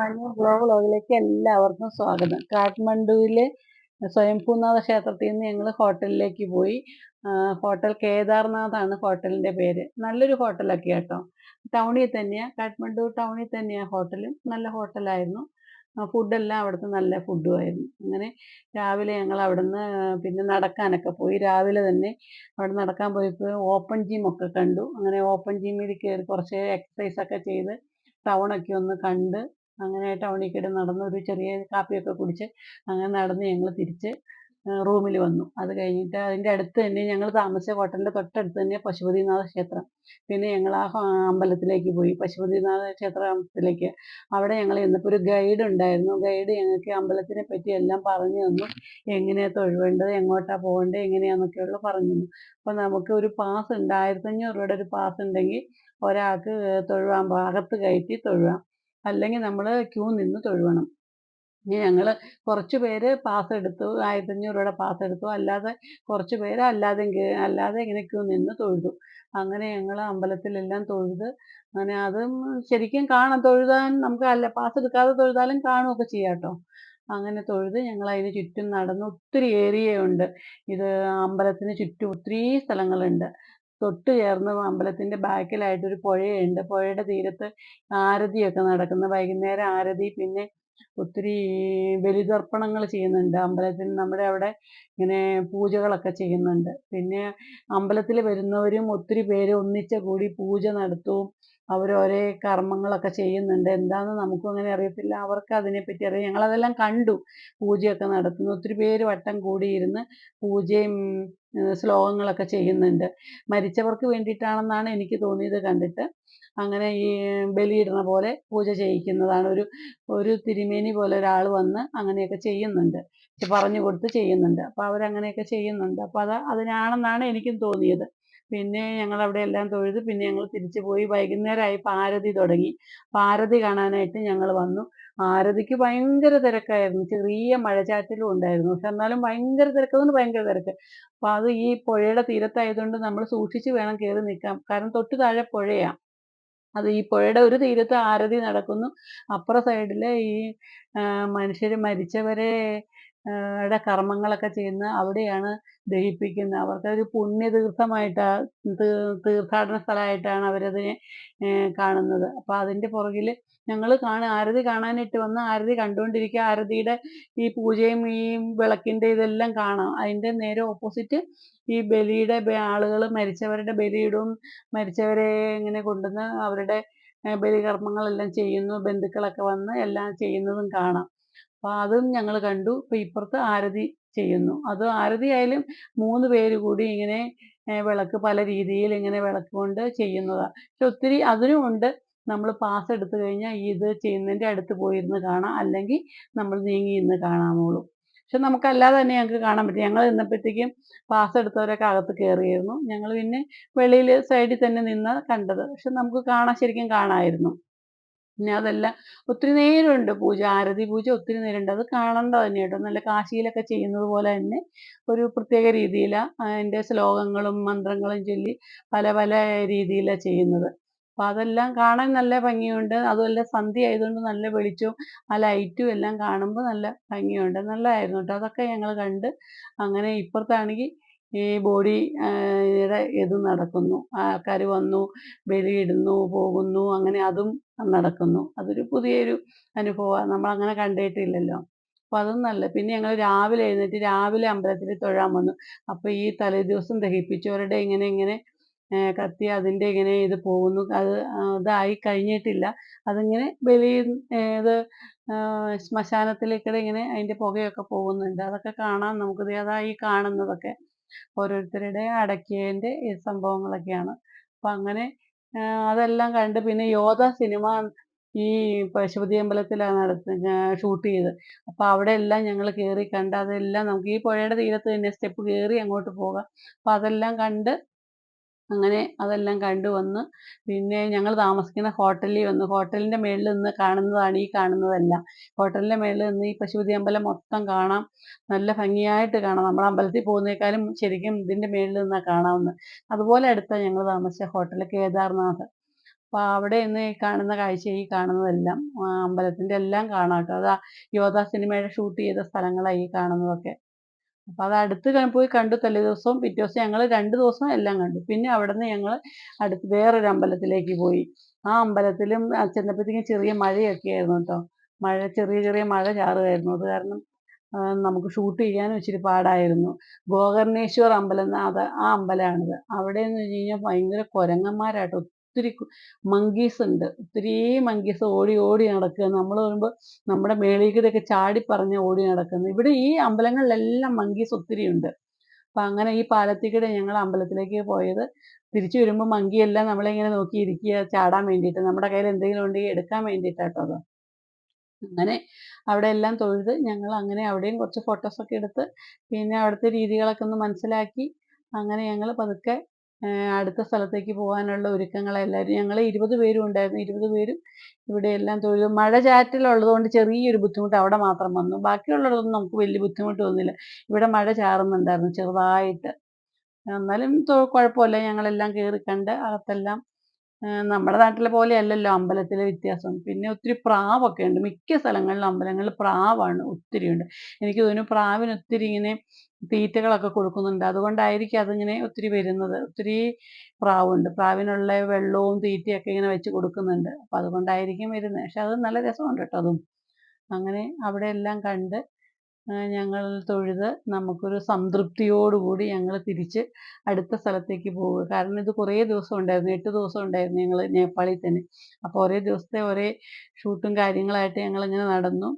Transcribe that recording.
മഞ്ഞ ഗ്ലോ വ്ളോഗിലേക്ക് എല്ലാവർക്കും സ്വാഗതം. കാഠ്മണ്ഡുവിലെ സ്വയംഭൂനാഥ ക്ഷേത്രത്തിൽ നിന്ന് ഞങ്ങൾ ഹോട്ടലിലേക്ക് പോയി. ഹോട്ടൽ കേദാർനാഥാണ് ഹോട്ടലിന്റെ പേര്. നല്ലൊരു ഹോട്ടലൊക്കെ കേട്ടോ ടൗണിൽ തന്നെയാണ് കാഠ്മണ്ഡു ടൗണിൽ തന്നെയാണ് ഹോട്ടലും. നല്ല ഹോട്ടലായിരുന്നു. ഫുഡെല്ലാം അവിടുത്തെ നല്ല ഫുഡും ആയിരുന്നു. അങ്ങനെ രാവിലെ ഞങ്ങൾ അവിടുന്ന് പിന്നെ നടക്കാനൊക്കെ പോയി. രാവിലെ തന്നെ അവിടെ നടക്കാൻ പോയപ്പോൾ ഓപ്പൺ ജിം ഒക്കെ കണ്ടു. അങ്ങനെ ഓപ്പൺ ജിമ്മിൽ കയറി കുറച്ച് എക്സസൈസ് ഒക്കെ ചെയ്ത് ടൗണൊക്കെ ഒന്ന് കണ്ട് അങ്ങനെ ടൗണിൽ കൂടെ നടന്ന് ഒരു ചെറിയ കാപ്പിയൊക്കെ കുടിച്ച് അങ്ങനെ നടന്ന് ഞങ്ങൾ തിരിച്ച് റൂമിൽ വന്നു. അത് കഴിഞ്ഞിട്ട് അതിന്റെ അടുത്ത് തന്നെ ഞങ്ങൾ താമസിച്ച ഹോട്ടലിന്റെ തൊട്ടടുത്ത് തന്നെ പശുപതിനാഥ ക്ഷേത്രം. പിന്നെ ഞങ്ങൾ ആ അമ്പലത്തിലേക്ക് പോയി. പശുപതിനാഥ ക്ഷേത്രത്തിലേക്ക് അവിടെ ഞങ്ങൾ ചെന്നപ്പോൾ ഒരു ഗൈഡ് ഉണ്ടായിരുന്നു. ഗൈഡ് ഞങ്ങൾക്ക് അമ്പലത്തിനെ പറ്റി എല്ലാം പറഞ്ഞു തന്നു. എങ്ങനെയാണ് തൊഴുവേണ്ടത് എങ്ങോട്ടാണ് പോകേണ്ടത് എങ്ങനെയാണെന്നൊക്കെയുള്ള പറഞ്ഞു തന്നു. അപ്പോൾ നമുക്ക് ഒരു പാസ് ഉണ്ട്. ആയിരത്തഞ്ഞൂറ് രൂപയുടെ ഒരു പാസ് ഉണ്ടെങ്കിൽ ഒരാൾക്ക് തൊഴുവാൻ അകത്ത് കയറ്റി തൊഴുവാം. അല്ലെങ്കിൽ നമ്മൾ ക്യൂ നിന്ന് തൊഴുവണം. ഇനി ഞങ്ങൾ കുറച്ച് പേര് പാസ് എടുത്തു ആയിരത്തഞ്ഞൂറ് രൂപയുടെ പാസ് എടുത്തു. അല്ലാതെ കുറച്ച് പേര് അല്ലാതെ അല്ലാതെ ഇങ്ങനെ ക്യൂ നിന്ന് തൊഴുതു. അങ്ങനെ ഞങ്ങൾ അമ്പലത്തിലെല്ലാം തൊഴുത് അങ്ങനെ അതും ശരിക്കും കാണാം. തൊഴുതാൻ നമുക്ക് അല്ല പാസ് എടുക്കാതെ തൊഴുതാലും കാണുകയൊക്കെ ചെയ്യാട്ടോ അങ്ങനെ തൊഴുത് ഞങ്ങൾ അതിന് ചുറ്റും നടന്ന് ഒത്തിരി ഏരിയയുണ്ട്. ഇത് അമ്പലത്തിന് ചുറ്റും ഒത്തിരി സ്ഥലങ്ങളുണ്ട്. തൊട്ട് ചേർന്ന് ബാക്കിലായിട്ട് ഒരു പുഴയുണ്ട്. പുഴയുടെ തീരത്ത് ആരതിയൊക്കെ നടക്കുന്നു. വൈകുന്നേരം ആരതി പിന്നെ ഒത്തിരി ബലിതർപ്പണങ്ങൾ ചെയ്യുന്നുണ്ട്. അമ്പലത്തിൽ നമ്മുടെ അവിടെ ഇങ്ങനെ പൂജകളൊക്കെ ചെയ്യുന്നുണ്ട്. പിന്നെ അമ്പലത്തിൽ വരുന്നവരും ഒത്തിരി പേര് ഒന്നിച്ച് കൂടി പൂജ നടത്തും. അവർ ഓരോ കർമ്മങ്ങളൊക്കെ ചെയ്യുന്നുണ്ട്. എന്താണെന്ന് നമുക്കും അങ്ങനെ അറിയത്തില്ല. അവർക്ക് അതിനെപ്പറ്റി അറിയാം. ഞങ്ങളതെല്ലാം കണ്ടു. പൂജയൊക്കെ നടത്തുന്നു. ഒത്തിരി പേര് വട്ടം കൂടിയിരുന്ന് പൂജയും ശ്ലോകങ്ങളൊക്കെ ചെയ്യുന്നുണ്ട്. മരിച്ചവർക്ക് വേണ്ടിയിട്ടാണെന്നാണ് എനിക്ക് തോന്നിയത് കണ്ടിട്ട്. അങ്ങനെ ഈ ബലിയിടുന്ന പോലെ പൂജ ചെയ്യിക്കുന്നതാണ്. ഒരു ഒരു തിരുമേനി പോലെ ഒരാൾ വന്ന് അങ്ങനെയൊക്കെ ചെയ്യുന്നുണ്ട്. പറഞ്ഞു കൊടുത്ത് ചെയ്യുന്നുണ്ട്. അപ്പോൾ അവരങ്ങനെയൊക്കെ ചെയ്യുന്നുണ്ട്. അപ്പോൾ അത് അതിനാണെന്നാണ് എനിക്കും തോന്നിയത്. പിന്നെ ഞങ്ങൾ അവിടെ എല്ലാം തൊഴുത് പിന്നെ ഞങ്ങൾ തിരിച്ചു പോയി വൈകുന്നേരമായപ്പോൾ ആരതി തുടങ്ങി. അപ്പോൾ ആരതി കാണാനായിട്ട് ഞങ്ങൾ വന്നു. ആരതിക്ക് ഭയങ്കര തിരക്കായിരുന്നു. ചെറിയ മഴച്ചാറ്റലും ഉണ്ടായിരുന്നു. പക്ഷെ എന്നാലും ഭയങ്കര തിരക്കെന്ന് ഭയങ്കര തിരക്ക്. അപ്പോൾ അത് ഈ പുഴയുടെ തീരത്തായതുകൊണ്ട് നമ്മൾ സൂക്ഷിച്ച് വേണം കയറി നിൽക്കാം. കാരണം തൊട്ട് താഴെ പുഴയാണ് അത് ഈ പുഴയുടെ ഒരു തീരത്ത് ആരതി നടക്കുന്നു. അപ്പുറ സൈഡിൽ ഈ മനുഷ്യർ മരിച്ചവരെ ടെ കർമ്മങ്ങളൊക്കെ ചെയ്യുന്ന അവിടെയാണ് ദഹിപ്പിക്കുന്നത് അവർക്കൊരു പുണ്യ തീർത്ഥമായിട്ട് തീർത്ഥാടന സ്ഥലമായിട്ടാണ് അവരതിനെ കാണുന്നത്. അപ്പോൾ അതിന്റെ പുറകിൽ ഞങ്ങൾ കാണ ആരതി കാണാനായിട്ട് വന്ന് ആരതി കണ്ടുകൊണ്ടിരിക്കുക. ആരതിയുടെ ഈ പൂജയും ഈ വിളക്കിന്റെ ഇതെല്ലാം കാണാം. അതിന്റെ നേരെ ഓപ്പോസിറ്റ് ഈ ബലിയുടെ ആളുകൾ മരിച്ചവരുടെ ബലിയിടും മരിച്ചവരെ ഇങ്ങനെ കൊണ്ടുവന്ന് അവരുടെ ബലികർമ്മങ്ങളെല്ലാം ചെയ്യുന്നു. ബന്ധുക്കളൊക്കെ വന്ന് എല്ലാം ചെയ്യുന്നതും കാണാം. അപ്പോൾ അതും ഞങ്ങൾ കണ്ടു. ഇപ്പോൾ ഇപ്പുറത്ത് ആരതി ചെയ്യുന്നു. അത് ആരതി ആയാലും മൂന്ന് പേര് കൂടി ഇങ്ങനെ വിളക്ക് പല രീതിയിൽ ഇങ്ങനെ വിളക്ക് കൊണ്ട് ചെയ്യുന്നതാണ് പക്ഷെ ഒത്തിരി അതിനും ഉണ്ട്. നമ്മൾ പാസ് എടുത്തു കഴിഞ്ഞാൽ ഇത് ചെയ്യുന്നതിന്റെ അടുത്ത് പോയിരുന്ന് കാണാം. അല്ലെങ്കിൽ നമ്മൾ നീങ്ങി ഇന്ന് കാണാമുള്ളൂ പക്ഷെ നമുക്കല്ലാതെ തന്നെ ഞങ്ങൾക്ക് കാണാൻ പറ്റും ഞങ്ങൾ നിന്നപ്പോഴത്തേക്കും പാസ് എടുത്തവരൊക്കെ അകത്ത് കയറിയിരുന്നു ഞങ്ങൾ പിന്നെ വെളിയിൽ സൈഡിൽ തന്നെ നിന്ന് കണ്ടത്. പക്ഷെ നമുക്ക് കാണാൻ ശരിക്കും കാണാമായിരുന്നു പിന്നെ അതല്ല ഒത്തിരി നേരമുണ്ട് പൂജ ആരതി പൂജ ഒത്തിരി നേരമുണ്ട്. അത് കാണേണ്ടത് തന്നെ കേട്ടോ. നല്ല കാശിയിലൊക്കെ ചെയ്യുന്നത് പോലെ തന്നെ ഒരു പ്രത്യേക രീതിയിലാണ് അതിന്റെ ശ്ലോകങ്ങളും മന്ത്രങ്ങളും ചൊല്ലി പല പല രീതിയിലാണ് ചെയ്യുന്നത്. അപ്പം അതെല്ലാം കാണാൻ നല്ല ഭംഗിയുണ്ട്. അതുമല്ല സന്ധ്യ ആയതുകൊണ്ട് നല്ല വെളിച്ചവും ആ ലൈറ്റും എല്ലാം കാണുമ്പോൾ നല്ല ഭംഗിയുണ്ട്. നല്ലതായിരുന്നു കേട്ടോ. അതൊക്കെ ഞങ്ങൾ കണ്ട് അങ്ങനെ ഇപ്പുറത്താണെങ്കിൽ ഈ ബോഡി യുടെ ഇത് നടക്കുന്നു. ആൾക്കാർ വന്നു ബലിയിടുന്നു പോകുന്നു അങ്ങനെ അതും നടക്കുന്നു. അതൊരു പുതിയൊരു അനുഭവമാണ്. നമ്മളങ്ങനെ കണ്ടിട്ടില്ലല്ലോ. അപ്പം അതും നല്ല. പിന്നെ ഞങ്ങൾ രാവിലെ എഴുന്നേറ്റ് രാവിലെ അമ്പലത്തിൽ തൊഴാൻ വന്നു. അപ്പോൾ ഈ തലേദിവസം ദഹിപ്പിച്ചവരുടെ ഇങ്ങനെ ഇങ്ങനെ കത്തി അതിന്റെ ഇങ്ങനെ ഇത് പോകുന്നു. അത് ഇതായി കഴിഞ്ഞിട്ടില്ല. അതിങ്ങനെ ബലി ഇത് ശ്മശാനത്തിലേക്കിടെ ഇങ്ങനെ അതിന്റെ പുകയൊക്കെ പോകുന്നുണ്ട്. അതൊക്കെ കാണാൻ നമുക്ക് ദേ അതാ ഈ കാണുന്നതൊക്കെ. ഓരോരുത്തരുടെ അടക്കിയതിന്റെ ഈ സംഭവങ്ങളൊക്കെയാണ്. അപ്പം അങ്ങനെ അതെല്ലാം കണ്ട് പിന്നെ യോധ സിനിമ ഈ പശുപതി അമ്പലത്തിലാണ് നടത്ത ഷൂട്ട് ചെയ്തത് അപ്പോൾ അവിടെ എല്ലാം ഞങ്ങൾ കയറി കണ്ട് അതെല്ലാം നമുക്ക് ഈ പുഴയുടെ തീരത്ത് തന്നെ സ്റ്റെപ്പ് കയറി അങ്ങോട്ട് പോകാം. അപ്പോൾ അതെല്ലാം കണ്ട് അങ്ങനെ അതെല്ലാം കണ്ടു വന്ന് പിന്നെ ഞങ്ങൾ താമസിക്കുന്ന ഹോട്ടലിൽ വന്നു ഹോട്ടലിന്റെ മേളിൽ നിന്ന് കാണുന്നതാണ് ഈ കാണുന്നതെല്ലാം. ഹോട്ടലിന്റെ മേളിൽ നിന്ന് ഈ പശുപതി അമ്പലം മൊത്തം കാണാം. നല്ല ഭംഗിയായിട്ട് കാണാം. നമ്മൾ അമ്പലത്തിൽ പോകുന്നേക്കാളും ശരിക്കും ഇതിന്റെ മേളിൽ നിന്നാണ് കാണാവുന്നത്. അതുപോലെ അടുത്ത ഞങ്ങൾ താമസിച്ച ഹോട്ടൽ കേദാർനാഥ്. അപ്പോൾ അവിടെ നിന്ന് ഈ കാണുന്ന കാഴ്ച ഈ കാണുന്നതെല്ലാം അമ്പലത്തിന്റെ എല്ലാം കാണാം കേട്ടോ. അതാ യോധ സിനിമയുടെ ഷൂട്ട് ചെയ്ത സ്ഥലങ്ങളാണ് ഈ കാണുന്നതൊക്കെ. അപ്പോൾ അത് അടുത്ത് പോയി കണ്ടു. തലേ ദിവസവും പിറ്റേ ദിവസം ഞങ്ങൾ രണ്ട് ദിവസം എല്ലാം കണ്ടു. പിന്നെ അവിടെ നിന്ന് ഞങ്ങൾ അടുത്ത് വേറൊരു അമ്പലത്തിലേക്ക് പോയി. ആ അമ്പലത്തിലും ചെന്നപ്പോഴത്തേക്കും ചെറിയ മഴയൊക്കെ ആയിരുന്നു കേട്ടോ. മഴ ചെറിയ ചെറിയ മഴ ചാറുമായിരുന്നു അത് കാരണം നമുക്ക് ഷൂട്ട് ചെയ്യാനും ഇച്ചിരി പാടായിരുന്നു. ഗോകർണേശ്വർ അമ്പലം അത് ആ അമ്പലമാണിത്. അവിടെ എന്ന് വെച്ച് കഴിഞ്ഞാൽ ഭയങ്കര കുരങ്ങന്മാരാട്ടോ. ഒത്തിരി മങ്കീസ് ഉണ്ട്. ഒത്തിരി മങ്കീസ് ഓടി ഓടി നടക്കുക നമ്മൾ വരുമ്പോൾ നമ്മുടെ മേളിക്കൂടെയൊക്കെ ചാടി പറഞ്ഞ് ഓടി നടക്കുന്നു. ഇവിടെ ഈ അമ്പലങ്ങളിലെല്ലാം മങ്കീസ് ഒത്തിരി ഉണ്ട്. അപ്പം അങ്ങനെ ഈ പാലത്തിക്കൂടെ ഞങ്ങൾ അമ്പലത്തിലേക്ക് പോയത്. തിരിച്ചു വരുമ്പോൾ മങ്കിയെല്ലാം നമ്മളിങ്ങനെ നോക്കിയിരിക്കുക ചാടാൻ വേണ്ടിയിട്ട്. നമ്മുടെ കയ്യിൽ എന്തെങ്കിലും ഉണ്ടെങ്കിൽ എടുക്കാൻ വേണ്ടിയിട്ടാട്ടോ അങ്ങനെ അവിടെ എല്ലാം തൊഴുത് ഞങ്ങൾ അങ്ങനെ അവിടെയും കുറച്ച് ഫോട്ടോസൊക്കെ എടുത്ത് പിന്നെ അവിടുത്തെ രീതികളൊക്കെ ഒന്ന് മനസ്സിലാക്കി. അങ്ങനെ ഞങ്ങൾ പതുക്കെ അടുത്ത സ്ഥലത്തേക്ക് പോകാനുള്ള ഒരുക്കങ്ങളെല്ലാവരും ഞങ്ങൾ ഇരുപത് പേരും ഉണ്ടായിരുന്നു. ഇരുപത് പേരും ഇവിടെ എല്ലാം തൊഴിൽ മഴ ചാറ്റലുള്ളത് കൊണ്ട് ചെറിയൊരു ബുദ്ധിമുട്ട് അവിടെ മാത്രം വന്നു. ബാക്കിയുള്ളതൊന്നും നമുക്ക് വലിയ ബുദ്ധിമുട്ട് വന്നില്ല. ഇവിടെ മഴ ചാറുന്നുണ്ടായിരുന്നു ചെറുതായിട്ട്. എന്നാലും കുഴപ്പമില്ല. ഞങ്ങളെല്ലാം കയറി കണ്ട് അകത്തെല്ലാം നമ്മുടെ നാട്ടിലെ പോലെ അല്ലല്ലോ അമ്പലത്തിലെ വ്യത്യാസം. പിന്നെ ഒത്തിരി പ്രാവൊക്കെ ഉണ്ട് മിക്ക സ്ഥലങ്ങളിലും അമ്പലങ്ങളിൽ പ്രാവാണ് ഒത്തിരി ഉണ്ട് എനിക്ക് തോന്നുന്നു പ്രാവിന് ഒത്തിരി ഇങ്ങനെ തീറ്റകളൊക്കെ കൊടുക്കുന്നുണ്ട്. അതുകൊണ്ടായിരിക്കും അതിങ്ങനെ ഒത്തിരി വരുന്നത്. ഒത്തിരി പ്രാവുണ്ട്. പ്രാവിനുള്ള വെള്ളവും തീറ്റയൊക്കെ ഇങ്ങനെ വെച്ച് കൊടുക്കുന്നുണ്ട്. അപ്പം അതുകൊണ്ടായിരിക്കും വരുന്നത്. പക്ഷെ അത് നല്ല രസമുണ്ട് കേട്ടോ അതും. അങ്ങനെ അവിടെ എല്ലാം കണ്ട് ഞങ്ങൾ തൊഴുത് നമുക്കൊരു സംതൃപ്തിയോടുകൂടി ഞങ്ങൾ തിരിച്ച് അടുത്ത സ്ഥലത്തേക്ക് പോവുക. കാരണം ഇത് കുറേ ദിവസം ഉണ്ടായിരുന്നു. എട്ട് ദിവസം ഉണ്ടായിരുന്നു ഞങ്ങൾ നേപ്പാളിൽ തന്നെ. അപ്പോൾ ഒരേ ദിവസത്തെ ഒരേ ഷൂട്ടും കാര്യങ്ങളായിട്ട് ഞങ്ങളിങ്ങനെ നടന്നു.